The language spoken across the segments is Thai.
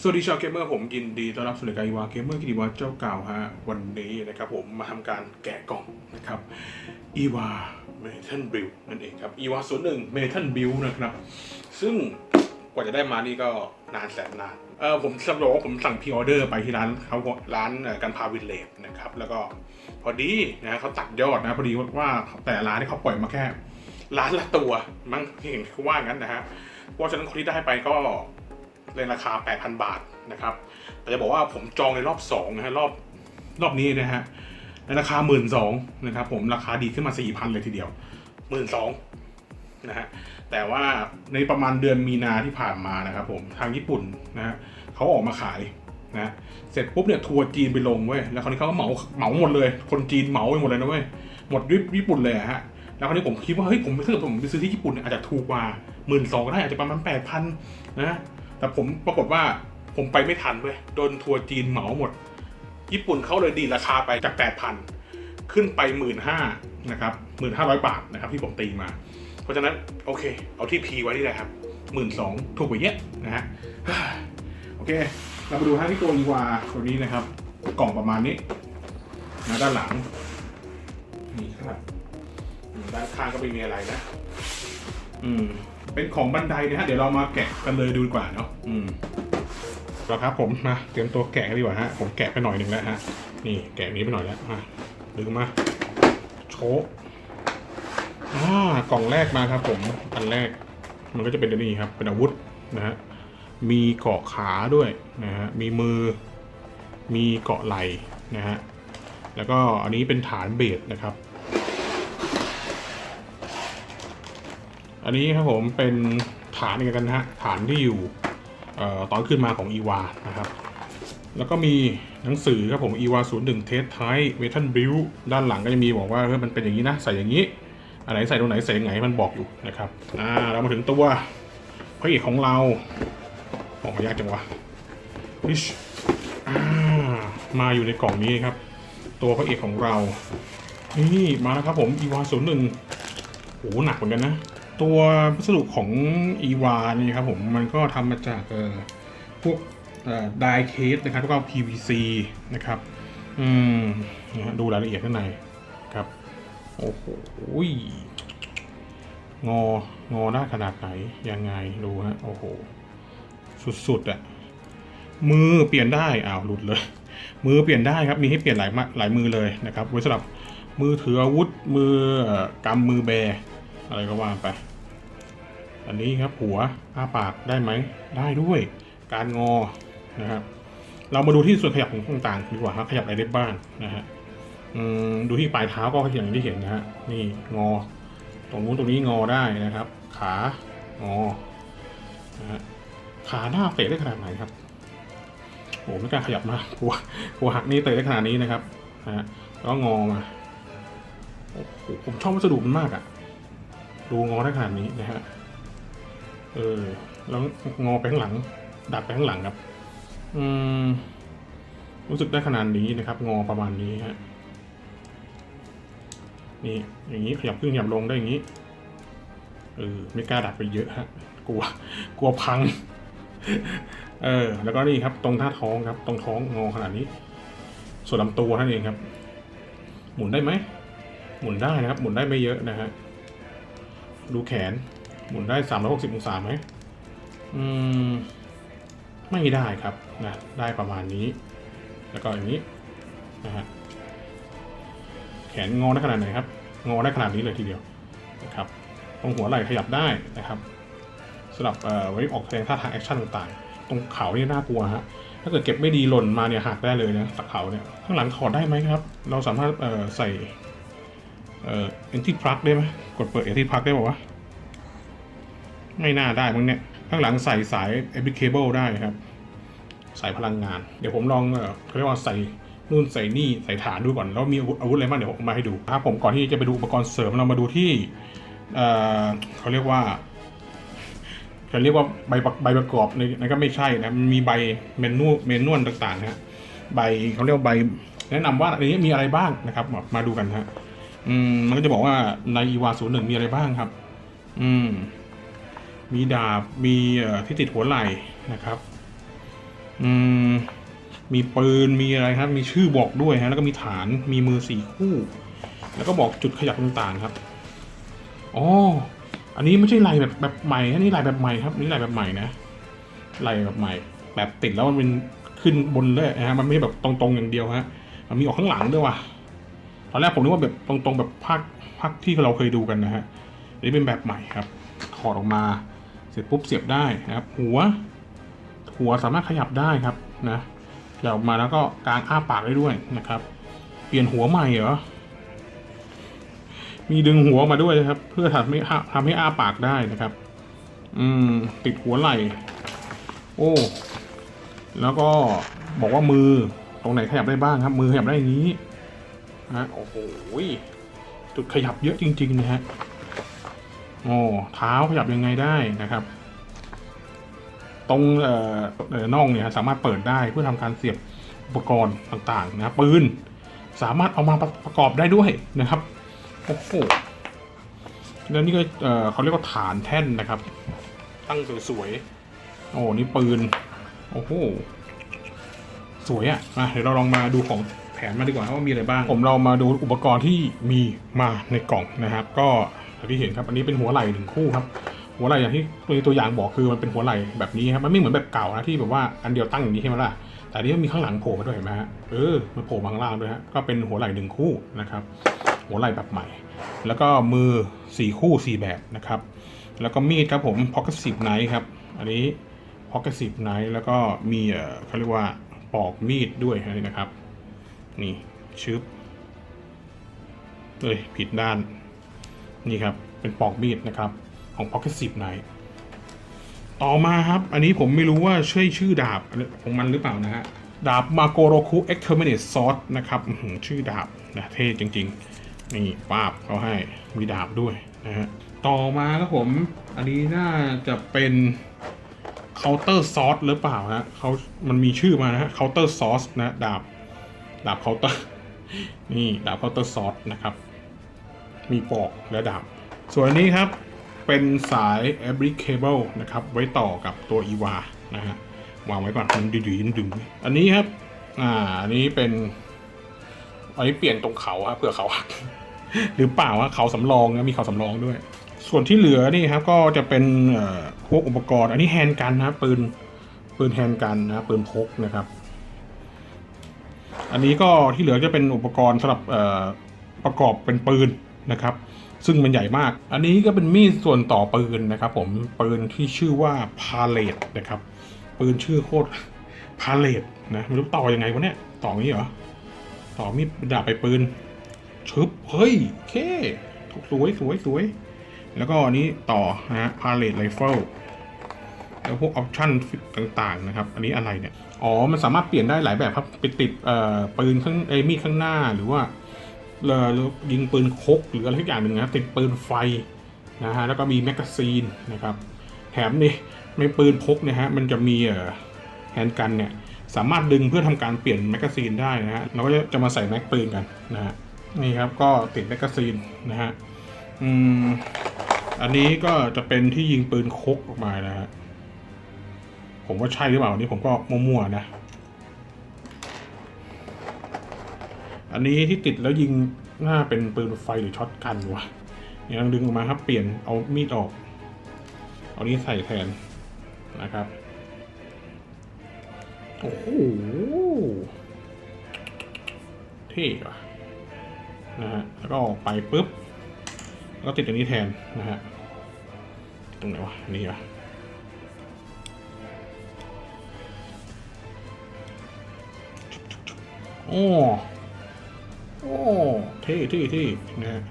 สวัสดีชาวเกมเมอร์ผมยินดีต้อนรับสู่รายการอีวาเกมเมอร์กิติวัฒน์เจ้าเก่าฮะวันนี้นะครับผมมาทำการแกะกล่องนะครับอีวาเมทัลบิลนั่นเองครับอีวาศูนย์หนึ่งเมทัลบิลนะครับ ซึ่งกว่าจะได้มานี่ก็นานแสนนานเออผมสำรวจว่าผมสั่งพรีออเดอร์ไปที่ร้านเขาร้านกันพาวิลเลจนะครับ แล้วก็พอดีนะเขาตัดยอดนะพอดีว่าแต่ร้านที่เขาปล่อยมาแค่ร้านละตัวมั้งที่เห็นเขาว่างั้นนะฮะเพราะฉะนั้นคนที่ได้ไปก็ ในราคา 8,000 บาทนะครับ แต่จะบอกว่าผมจองในรอบ2นะฮะรอบรอบนี้นะฮะในราคา 1 2ื่นนะครับผมราคาดีขึ้นมา 4,000 เลยทีเดียว 1 2ื่นนะฮะแต่ว่าในประมาณเดือนมีนาที่ผ่านมานะครับผมทางญี่ปุ่นนะฮะเขาออกมาขายนะเสร็จปุ๊บเนี่ยทัวร์จีนไปลงเว้ยแล้วคราวนี้เขาก็เหมาเหมาหมดเลย คนจีนเหมาไปหมดเลยนะเว้ยหมดญี่ปุ่นเลยฮะแล้วคราวนี้ผมคิดว่าเฮ้ยผมถ้าเกิดผมไปซื้อที่ญี่ปุ่นเนี่ยอาจจะถูกกว่าหมื่นสองก็ได้อาจจะประมาณแปดพันนะ แต่ผมปรากฏว่าผมไปไม่ทันเว้ยโดนทัวร์จีนเหมาหมด ญี่ปุ่นเขาเลยดีราคาไปจาก 8,000 ขึ้นไป 1 5ื่นนะครับหมื่นห้าร้อยบาทนะครับที่ผมตีมา เพราะฉะนั้นโอเค เอาที่พีไว้นี่แหละครับหมื่นสองถูกกว่าเยอะนะฮะโอเค เรามาดูฮะที่ตัวอีวาตัวนี้นะครับ กล่องประมาณนี้นะด้านหลังนี่ครับด้านข้างก็ไม่มีอะไรนะ อืม เป็นของบันไดนะฮะเดี๋ยวเรามาแกะกันเลยดูดีกว่าเนาะอืมแล้วครับผมมาเตรียมตัวแกะกันดีกว่าฮะผมแกะไปหน่อยหนึ่งแล้วฮะนี่แกะนี้ไปหน่อยแล้วมาดึงมาโชว์อ่ากล่องแรกมาครับ ผมอันแรก มันก็จะเป็นอันนี้ครับ เป็นอาวุธนะฮะมีเกาะขาด้วยนะฮะมีมือ มีเกาะไหล่นะฮะแล้วก็อันนี้เป็นฐานเบสนะครับ อันนี้ครับผมเป็นฐานกันนะฮะฐานที่อยู่ตอนขึ้นมาของอีวานะครับแล้วก็มีหนังสือครับผมอีวาศูนย์หนึ่งเทสไทเวทันบิวด้านหลังก็จะมีบอกว่าเออมันเป็นอย่างนี้นะ ใส่อย่างนี้อันไหนใส่ตรงไหนใส่ยังไงมันบอกอยู่นะครับอ่าเรามาถึงตัวพระเอกของเราโอ้ยากจังวะอิชอ่ามาอยู่ในกล่องนี้ครับ ตัวพระเอกของเรา นี่มาแล้วครับผมอีวาศูนย์หนึ่งโหหนักเหมือนกันนะ ตัววัสดุของอีวานี่ครับผมมันก็ทำมาจากพวกไดเคสนะครับแล้วก็ PVC นะครับอืมนะฮะดูรายละเอียดข้างในครับโอ้โหงองอได้ขนาดไหน ยังไงดูฮะโอ้โห สุดๆอะ่ะมือเปลี่ยนได้อ้าวหลุดเลย มือเปลี่ยนได้ครับมีให้เปลี่ยนหลายมะหลายมือเลยนะครับไว้สำหรับมือถืออาวุธมือเอ่อกำมือแบ อะไรก็ว่าไป อันนี้ครับหัวอ้าปากได้ไหม ได้ด้วย การงอนะครับ เรามาดูที่ส่วนขยับของต่างๆดีกว่าครับขยับอะไรได้บ้างนะฮะอืมดูที่ปลายเท้าก็อย่างที่เห็นนะฮะนี่งอ ตรงนู้นตรงนี้งอได้นะครับ ขางอนะฮะขาหน้าเตะได้ขนาดไหนครับโอ้ไม่กล้าขยับมากกลัวกลัวหักนี่เตะได้ขนาดนี้นะครับนะฮะแล้วก็งอมาโอ้โหผมชอบวัสดุมันมากอะ ดูงอได้ขนาดนี้นะฮะ เออ แล้วงอไปข้างหลัง ดัดไปข้างหลังครับ อืม รู้สึกได้ขนาดนี้นะครับ งอประมาณนี้ฮะ นี่ อย่างนี้ขยับขึ้นขยับลงได้อย่างนี้ เออ ไม่กล้าดัดไปเยอะฮะ กลัว กลัวพัง เออ แล้วก็นี่ครับ ตรงท่าท้องครับ ตรงท้องงอขนาดนี้ ส่วนลำตัวนั่นเองครับ หมุนได้ไหม หมุนได้นะครับ หมุนได้ไม่เยอะนะฮะ ดูแขน หมุนได้360องศาไหมอืม ไม่ได้ครับนะได้ประมาณนี้ แล้วก็อย่างนี้นะฮะแขนงอได้ขนาดไหนครับ งอได้ขนาดนี้เลยทีเดียวนะครับตรงหัวไหล่ขยับได้นะครับสำหรับเอ่อไว้ออกแสดงท่าทางแอคชั่นต่างๆ ตรงเขานี่น่ากลัวฮะถ้าเกิดเก็บไม่ดีหล่นมาเนี่ยหักได้เลยนะสักเขาเนี่ยข้างหลังถอดได้ไหมครับ เราสามารถเอ่อใส่ เอ่อเอ็นที่พักได้ไหมกดเปิดเอ็นที่พักได้บอกว่าไม่น่าได้มั้งเนี่ย ข้างหลังใส่สาย a p เคเบิลได้ครับ สายพลังงาน เดี๋ยวผมลองเขาเรียกว่าใส่นู่นใส่นี่ใส่ฐานดูก่อน แล้วมีอาวุธอาวุธอะไรบ้างเดี๋ยวผมมาให้ดูครับผมก่อนที่จะไปดูอุปกรณ์เสริมเรามาดูที่เอ่อเขาเรียกว่าเขาเรียกว่าใบใบประกอบในนั่นก็ไม่ใช่นะมันมีใบเมนูเมนูต่างๆนะฮะใบเขาเรียกว่าใบแนะนำว่าอันนี้มีอะไรบ้างนะครับ มามาดูกันฮะ อืมมันก็จะบอกว่าในอีวาศูนย์หนึ่งมีอะไรบ้างครับ อืม มีดาบ มีที่ติดหัวไหล่นะครับ อืม มีปืน มีอะไรครับ มีชื่อบอกด้วยฮะ แล้วก็มีฐาน มีมือสี่คู่ แล้วก็บอกจุดขยับต่างๆครับ อ๋อ อันนี้ไม่ใช่ไหลแบบแบบใหม่ อันนี้ไหลแบบใหม่ครับ นี่ไหลแบบใหม่นะไหลแบบใหม่ แบบติดแล้วมันเป็นขึ้นบนเลยนะฮะ มันไม่แบบตรงๆอย่างเดียวฮะ มันมีออกข้างหลังด้วยว่ะ ตอนแรกผมนึกว่าแบบตรงๆแบบภาคภาคที่เราเคยดูกันนะฮะอันนี้เป็นแบบใหม่ครับถอดออกมา เสร็จปุ๊บเสียบได้นะครับ หัว หัวสามารถขยับได้ครับนะขยับออกมาแล้วก็กางอ้าปากได้ด้วยนะครับ เปลี่ยนหัวใหม่เหรอมีดึงหัวมาด้วยนะครับ เพื่อทำให้อ้าทำให้อ้าปากได้นะครับ อืม ติดหัวไหล่โอ้แล้วก็บอกว่ามือตรงไหนขยับได้บ้างครับ มือขยับได้อย่างนี้ นะโอ้โหจุดขยับเยอะจริง ๆ นะฮะ โอ้เท้าขยับยังไงได้นะครับ ตรงเอ่อเอ่อน่องเนี่ยสามารถเปิดได้เพื่อทำการเสียบอุปกรณ์ต่างๆนะปืนสามารถเอามาประประกอบได้ด้วยนะครับโอ้โหแล้วนี่ก็เอ่อเขาเรียกว่าฐานแท่นนะครับ ตั้งสวยๆ โอ้ นี่ปืน โอ้โห สวยอะ่ะมาเดี๋ยวเราลองมาดูของ แถมมาดีกว่าว่ามีอะไรบ้าง ผมเรามาดูอุปกรณ์ที่มีมาในกล่องนะครับ ก็ที่เห็นครับอันนี้เป็นหัวไหล่หนึ่งคู่ครับ หัวไหล่อย่างที่ตัวอย่างบอกคือมันเป็นหัวไหล่แบบนี้ครับมันไม่เหมือนแบบเก่านะที่แบบว่าอันเดียวตั้งอย่างนี้ใช่ไหมล่ะแต่อันนี้มันมีข้างหลังโผล่มาด้วยเห็นไหมฮะเออมันโผล่มาข้างล่างด้วยฮะก็เป็นหัวไหล่หนึ่งคู่นะครับ หัวไหล่แบบใหม่ แล้วก็มือสี่คู่สี่แบบนะครับ แล้วก็มีดครับผมพ็อกเก็ตสิบไนท์ครับอันนี้พ็อกเก็ตสิบไนท์แล้วก็มีเอ่อเขาเรียกว่าปอกมีดด้วยนะครับ นี่ชึบเอ้ยผิดด้าน นี่ครับ เป็นปอกมีดนะครับ ของ Pocket 10 Night ต่อมาครับ อันนี้ผมไม่รู้ว่าใช่ชื่อดาบของมันหรือเปล่านะฮะ ดาบมาโกโรคุ Exterminate Sword นะครับชื่อดาบนะเท่จริง ๆ นี่ป้าบเขาให้มีดาบด้วยนะฮะ ต่อมาครับผม อันนี้น่าจะเป็น Counter Sauce หรือเปล่าฮะเขามันมีชื่อมานะฮะ Counter Sauce นะดาบ ดาบเคาน์เตอร์นี่ดาบเคาน์เตอร์ซอสนะครับ มีปอกและดาบ ส่วนนี้ครับเป็นสาย a b r i cable นะครับ ไว้ต่อกับตัว EVA นะฮะวางไว้ก่อนมันดึงดึงอันนี้ครับ อ่า อันนี้เป็น อันนี้เปลี่ยนตรงเขาครับเผื่อเขาหักหรือเปล่าว่าเขาสำรองนะมีเขาสำรองด้วย ส่วนที่เหลือนี่ครับก็จะเป็นเอ่อพวกอุปกรณ์ อันนี้แฮนด์กันนะปืนปืนแฮนด์กันนะปืนพกนะครับ อันนี้ก็ที่เหลือจะเป็นอุปกรณ์สำหรับประกอบเป็นปืนนะครับ ซึ่งมันใหญ่มาก อันนี้ก็เป็นมีดส่วนต่อปืนนะครับ ผมปืนที่ชื่อว่าพาเลตนะครับ ปืนชื่อโคตรพาเลตนะไม่รู้ต่อยังไงวะเนี่ยต่ออย่างนี้เหรอต่อมีดดาบไปปืนชึบเฮ้ยเคสวยสวยสวยแล้วก็อันนี้ต่อนะฮะพาเลตไรเฟิลแล้วพวกออปชั่นต่างๆนะครับ อันนี้อะไรเนี่ย อ๋อ มันสามารถเปลี่ยนได้หลายแบบครับไปติดเอ่อปืนข้างไอ้มีดข้างหน้าหรือว่าเอ่อยิงปืนคกหรืออะไรทุกอย่างหนึ่งนะครับติดปืนไฟนะฮะแล้วก็มีแมกกาซีนนะครับ แถมนี่ในปืนพกนี่ยฮะมันจะมีเอ่อแฮนด์กันเนี่ยสามารถดึงเพื่อทำการเปลี่ยนแมกกาซีนได้นะฮะเราก็จะมาใส่แม็กปืนกันนะฮะนี่ครับก็ติดแมกกาซีนนะฮะอืมอันนี้ก็จะเป็นที่ยิงปืนคกออกมานะฮะ ผมว่าใช่หรือเปล่าอันนี้ผมก็มั่วๆนะ อันนี้ที่ติดแล้วยิงหน้าเป็นปืนไฟหรือช็อตกันวะเนี่ยลองดึงออกมาครับเปลี่ยนเอามีดออก เอานี้ใส่แทนนะครับ โอ้โหเท่ว่ะนะฮะแล้วก็ออกไปปุ๊บ แล้วติดอันนี้แทนนะฮะ ตรงไหนวะอันนี่วะ อ้โอ้เท่เท่เท่นะฮะ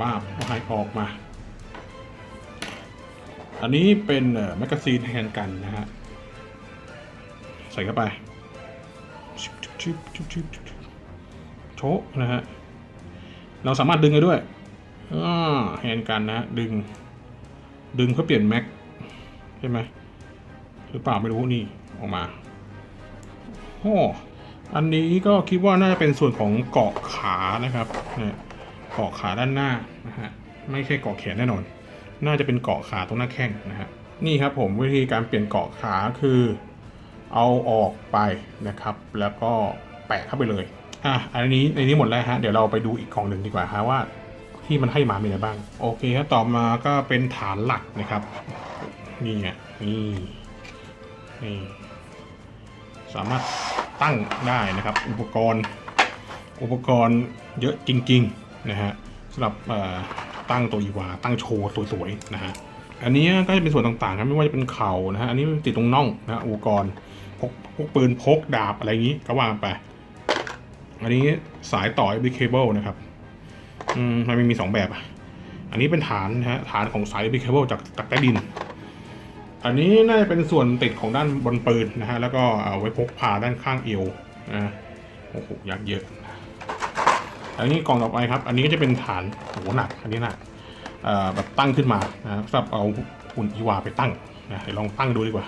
ป้าบเอาให้ออกมา อันนี้เป็นแมกกาซีนแทนกันนะฮะ ใส่เข้าไปชิบชิบชิบชิบชิบชิบโชะนะฮะ เราสามารถดึงได้ด้วยอ่าแฮนกันนะฮะดึง ดึงเพื่อเปลี่ยนแม็กใช่ไหมหรือเปล่าไม่รู้นี่ ออกมาโอ้ อันนี้ก็คิดว่าน่าจะเป็นส่วนของเกาะขานะครับเนี่ยเกาะขาด้านหน้านะฮะไม่ใช่เกาะแขนแน่นอน น่าจะเป็นเกาะขาตรงหน้าแข้งนะฮะนี่ครับผมวิธีการเปลี่ยนเกาะขาคือเอาออกไปนะครับ แล้วก็แปะเข้าไปเลยอะอันนี้ในนี้หมดแล้วฮะเดี๋ยวเราไปดูอีกกล่องหนึ่งดีกว่าฮะว่าที่มันให้มามีอะไรบ้าง โอเคครับต่อมาก็เป็นฐานหลักนะครับนี่ไงนี่นี่สามารถ ตั้งได้นะครับ อุปกรณ์อุปกรณ์เยอะจริงๆนะฮะสำหรับตั้งตัวอีวา ตั้งโชว์สวยๆนะฮะอันนี้ก็จะเป็นส่วนต่างๆครับไม่ว่าจะเป็นเข่านะฮะอันนี้ติดตรงน่องนะฮะอุปกรณ์พกพกปืนพกดาบอะไรอย่างนี้ก็วางไปอันนี้สายต่อ FB cable นะครับอืมมันมีสองแบบอะอันนี้เป็นฐานนะฮะฐานของสาย FB cable จากจากใต้ดิน อันนี้น่าจะเป็นส่วนติดของด้านบนปืนนะฮะ แล้วก็เอาไว้พกพาด้านข้างเอวนะโอ้โหยักเยอะ อันนี้กล่องต่อไปครับ อันนี้ก็จะเป็นฐานโหหนัก อันนี้หนักเอ่อแบบตั้งขึ้นมานะสำหรับเอาหุ่นอีวาไปตั้งนะเดี๋ยวลองตั้งดูดีกว่า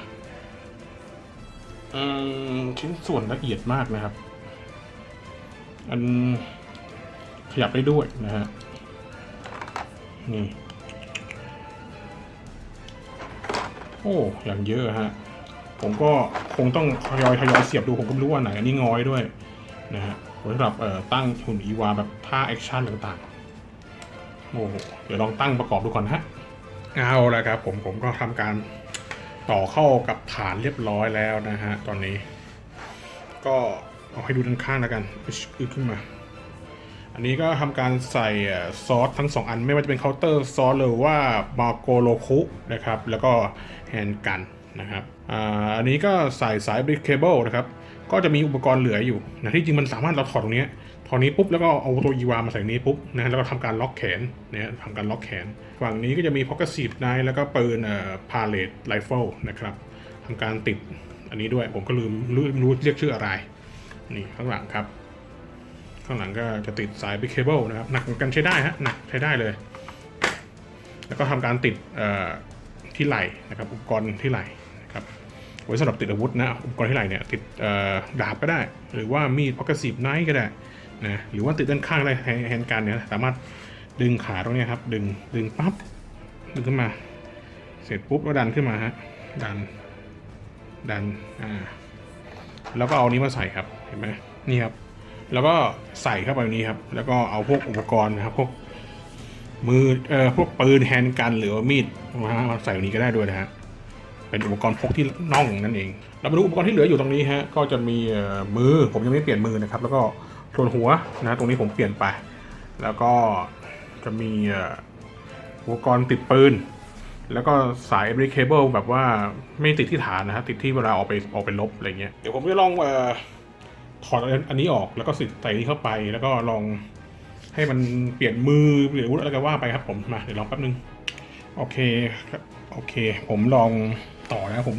อืมชิ้นส่วนละเอียดมากนะครับ อันขยับได้ด้วยนะฮะนี่ โอ้อย่างเยอะฮะ ผมก็คงต้องทยอยทยอยเสียบดูผมก็ไม่รู้ว่าไหนอันนี้งอยด้วยนะฮะสำหรับตั้งหุ่นอีวาแบบท่าแอคชั่นต่างๆโอ้โหเดี๋ยวลองตั้งประกอบดูก่อนฮะเอาละครับผมผมก็ทำการต่อเข้ากับฐานเรียบร้อยแล้วนะฮะตอนนี้ ก็เอาให้ดูด้านข้างแล้วกันอึดขึ้นมา อันนี้ก็ทำการใส่ซอสทั้ง 2 อันไม่ว่าจะเป็นเคาน์เตอร์ซอสหรือว่ามาโกโลคุนะครับ แล้วก็แฮนด์กันนะครับอันนี้ก็ใส่สายบริกเคเบิลนะครับ ก็จะมีอุปกรณ์เหลืออยู่นะที่จริงมันสามารถเราถอดตรงนี้ถอดนี้ปุ๊บแล้วก็เอาตัวยีวามาใส่นี้ปุ๊บนะแล้วก็ทำการล็อกแขนเนี่ยทำการล็อกแขน ฝั่งนี้ก็จะมีพ็อกเก s ี e ไนแล้วก็ปืนเอ่อพาเลตไรเฟิลนะครับทำการติดอันนี้ด้วยผมก็ลืมลืมรู้เรียกชื่ออะไร นี่ข้างหลังครับ ข้างหลังก็จะติดสายบิเคเบิลนะครับ หนักเหมือนกันใช้ได้ฮะหนักใช้ได้เลย แล้วก็ทำการติดที่ไหล่นะครับ อุปกรณ์ที่ไหล่นะครับไว้สำหรับติดอาวุธนะอุปกรณ์ที่ไหล่เนี่ยติดดาบก็ได้ หรือว่ามีดพ็อกเกซีฟไนท์ก็ได้นะหรือว่าติดด้านข้างอะได้แฮนด์การเนี่ยสามารถดึงขาตรงนี้ครับ ดึงดึงปั๊บดึงขึ้นมา เสร็จปุ๊บก็ดันขึ้นมาฮะดันดันอ่าแล้วก็เอานี้มาใส่ครับเห็นไหมนี่ครับ แล้วก็ใส่เข้าไปนี้ครับ แล้วก็เอาพวกอุปกรณ์นะครับพวกมือเอ่อพวกปืนแฮนด์กันหรือว่ามีดมามาใส่ตรงนี้ก็ได้ด้วยนะฮะเป็นอุปกรณ์พกที่น่องนั่นเอง เรามาดูอุปกรณ์ที่เหลืออยู่ตรงนี้ฮะก็จะมีเอ่อมือผมยังไม่เปลี่ยนมือนะครับ แล้วก็ส่วนหัวนะตรงนี้ผมเปลี่ยนไป แล้วก็จะมีอุปกรณ์ติดปืน แล้วก็สาย every cable แบบว่าไม่ติดที่ฐานนะฮะติดที่เวลาออกไปออกไปลบอะไรเงี้ยเดี๋ยวผมจะลองเอ่อ ถอดอันนี้ออกแล้วก็ใส่นี้เข้าไป แล้วก็ลองให้มันเปลี่ยนมือหรืออะไรก็ว่าไปครับผมมาเดี๋ยวลองแป๊บนึงโอเคครับโอเค ผมลองต่อนะผม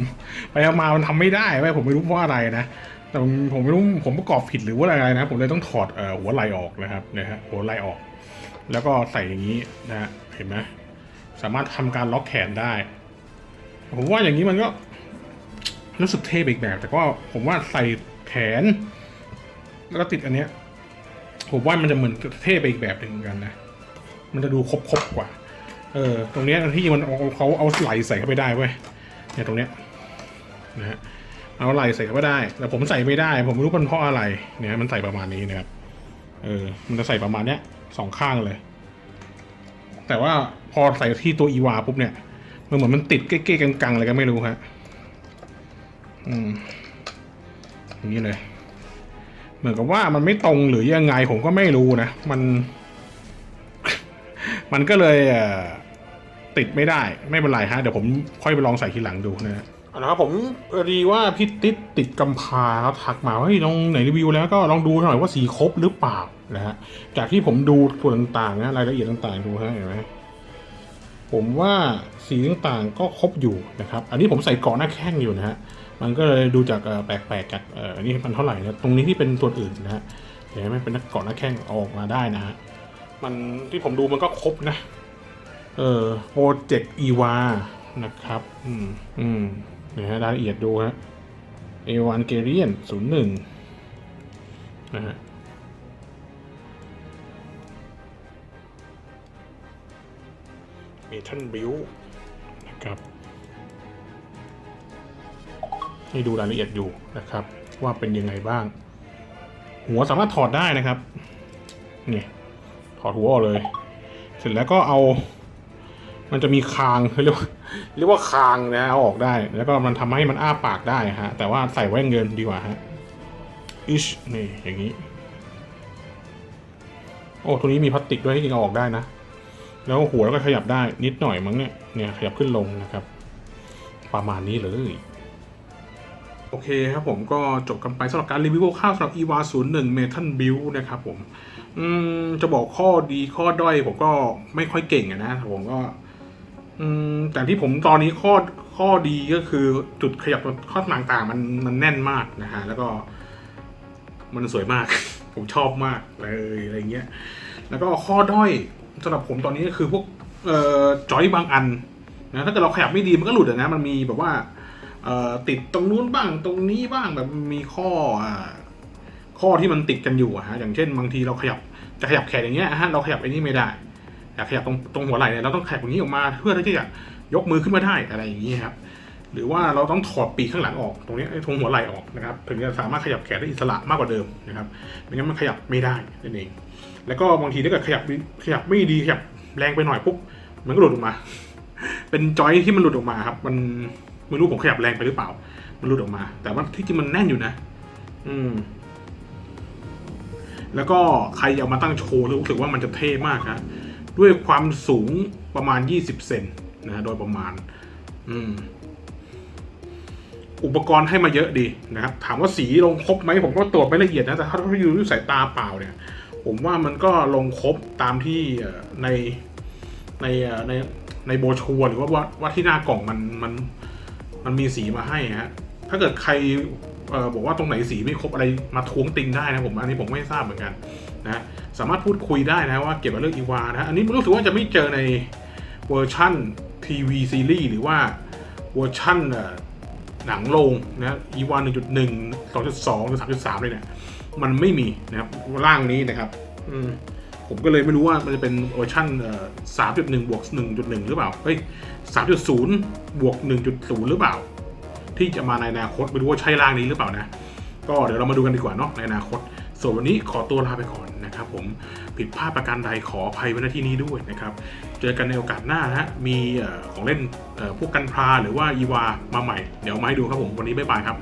ไปเอามามันทำไม่ได้ไว้ยผมไม่รู้เพราะอะไรนะแต่ผมไม่รู้ผมประกอบผิดหรือว่าอะไรนะ ผมเลยต้องถอดเอ่อหัวไหล่ออกนะครับนะฮะหัวไหล่ออก แล้วก็ใส่อย่างนี้นะฮะเห็นไหมสามารถทำการล็อกแขนได้ ผมว่าอย่างนี้มันก็รู้สึกเท่ไปอีกแบบ แต่ก็ผมว่าใส่แขน แล้วก็ติดอันเนี้ยผมว่ามันจะเหมือนเท่ไปอีกแบบหนึ่งเหมือนกันนะ มันจะดูครบครบกว่า เออ ตรงเนี้ยที่มันเอาเขาเอาไหลใส่เข้าไปได้เว้ย เนี่ยตรงเนี้ยนะฮะ เอาไหลใส่เข้าไปได้ แต่ผมใส่ไม่ได้ ผมไม่รู้มันเพราะอะไร เนี่ยมันใส่ประมาณนี้นะครับ เออ มันจะใส่ประมาณเนี้ยสองข้างเลย แต่ว่าพอใส่ที่ตัวอีวาปุ๊บเนี่ย มันเหมือนมันติดเก้ๆกังๆอะไรก็ไม่รู้ฮะ อืมอย่างนี้เลย มือนกับว่ามันไม่ตรงหรือยังไงผมก็ไม่รู้นะ มัน มันก็เลยติดไม่ได้ไม่เป็นไรฮะเดี๋ยวผมค่อยไปลองใส่ทีหลังดูนะฮะเอาละครับผมพอดีว่าพี่ติดติดกำพาครับทักมาว่าลองไหนรีวิวแล้วก็ลองดูหน่อยว่าสีครบหรือเปล่านะฮะจากที่ผมดูส่วนต่างๆนะรายละเอียดต่างๆดูฮะเห็นไหมผมว่าสีต่างๆก็ครบอยู่นะครับ อันนี้ผมใส่เกาะหน้าแข้งอยู่นะฮะ มันก็เลยดูจากแปลกๆจากเอ่ออันนี้มันเท่าไหร่นะตรงนี้ที่เป็นส่วนอื่นนะฮะเห็นไหมเป็นนักเกาะน้าแข้งออกมาได้นะฮะมันที่ผมดูมันก็ครบนะ เออโปรเจกต์อีวานะครับ อืมอืมนะฮะรายละเอียดดูฮะเอวานเกเรียนศูนย์หนึ่งนะฮะมีท่านบิวนะครับ ให้ดูรายละเอียดอยู่นะครับ ว่าเป็นยังไงบ้าง หัวสามารถถอดได้นะครับนี่ถอดหัวออกเลย เสร็จแล้วก็เอา มันจะมีคางเรียกว่าเรียกว่าคางนะเอาออกได้ แล้วก็มันทำให้มันอ้าปากได้ฮะแต่ว่าใส่แว่นเงินดีกว่าฮะอิชนี่อย่างนี้ โอ้ตัวนี้มีพลาสติกด้วยที่จริงเอาออกได้นะแล้วหัวแล้วก็ขยับได้นิดหน่อยมั้งเนี่ยเนี่ยขยับขึ้นลงนะครับ ประมาณนี้เลย โอเคครับผมก็จบกันไปสำหรับการรีวิวข้าวสำหรับ EVA 01 Metal Build นะครับผมอืมจะบอกข้อดีข้อด้อยผมก็ไม่ค่อยเก่งนะผมก็อืมแต่ที่ผมตอนนี้ข้อข้อดีก็คือจุดขยับข้อต่างๆมันมันแน่นมากนะฮะแล้วก็มันสวยมาก ผมชอบมากเลยอะไรเงี้ย แล้วก็ข้อด้อยสำหรับผมตอนนี้ก็คือพวกเอ่อจอยบางอันนะถ้าเกิดเราขยับไม่ดีมันก็หลุดนะมันมีแบบว่า ติดตรงนู้นบ้างตรงนี้บ้างแบบมีข้ออข้อที่มันติดกันอยู่อะฮะอย่างเช่น บางทีเราขยับจะขยับแขนอย่างเงี้ยฮะเราขยับไอ้นี่ไม่ได้อยากขยับตรงตรงหัวไหล่เนี่ยเราต้องขยับอย่างนี้ออกมาเพื่อที่จะยกมือขึ้นมาได้อะไรอย่างนี้ครับหรือว่าเราต้องถอดปีกข้างหลังออกตรงนี้ตรงหัวไหล่ออกนะครับ ถึงจะสามารถขยับแขนได้อิสระมากกว่าเดิมนะครับไม่งั้นมันขยับไม่ได้นั่นเอง แล้วก็บางทีถ้าเกิดขยับขยับไม่ดีขยับแรงไปหน่อยปุ๊บมันก็หลุดออกมา เป็นจอยที่มันหลุดออกมาครับ มัน ไม่รู้ผมขยับแรงไปหรือเปล่า มันหลุดออกมา แต่ว่าที่จริงมันแน่นอยู่นะ อืม แล้วก็ใครเอามาตั้งโชว์รู้สึกว่ามันจะเท่มากนะด้วยความสูงประมาณ 20 เซนนะโดยประมาณ อืม อุปกรณ์ให้มาเยอะดีนะครับ ถามว่าสีลงครบไหมผมก็ตรวจไม่ละเอียดนะแต่ถ้าเราดูด้วยสายตาเปล่าเนี่ย ผมว่ามันก็ลงครบตามที่ในในในในโบชัวหรือว่าว่าที่หน้ากล่องมันมัน มันมีสีมาให้ฮะถ้าเกิดใครเอ่อบอกว่าตรงไหนสีไม่ครบอะไรมาทวงติงได้นะผมอันนี้ผมไม่ทราบเหมือนกันนะสามารถพูดคุยได้นะว่าเกี่ยวกับเรื่องอีวานะอันนี้รู้สึกว่าจะไม่เจอในเวอร์ชั่นทีวีซีรีส์หรือว่าเวอร์ชั่นหนังโรงนะอีวาหนึ่งจุดหนึ่งสองจุดสองหรือสามจุดสามเลยเนี่ยมันไม่มีนะครับร่างนี้นะครับ อืม ผมก็เลยไม่รู้ว่ามันจะเป็นเวอร์ชันสามจุดหนึ่งบวกหนึ่งจุดหนึ่งหรือเปล่า เฮ้ยสามจุดศูนย์บวกหนึ่งจุดศูนย์หรือเปล่า ที่จะมาในอนาคตไม่รู้ว่าใช่ร่างนี้หรือเปล่านะ ก็เดี๋ยวเรามาดูกันดีกว่าเนาะในอนาคต ส่วนวันนี้ขอตัวลาไปก่อนนะครับผมผิดพลาดประการใดขออภัยไว้ณที่นี้ด้วยนะครับ เจอกันในโอกาสหน้านะฮะมีของเล่นพวกกันพลาหรือว่าอีวามาใหม่ เดี๋ยวมาให้ดูครับผมวันนี้บ๊ายบายครับ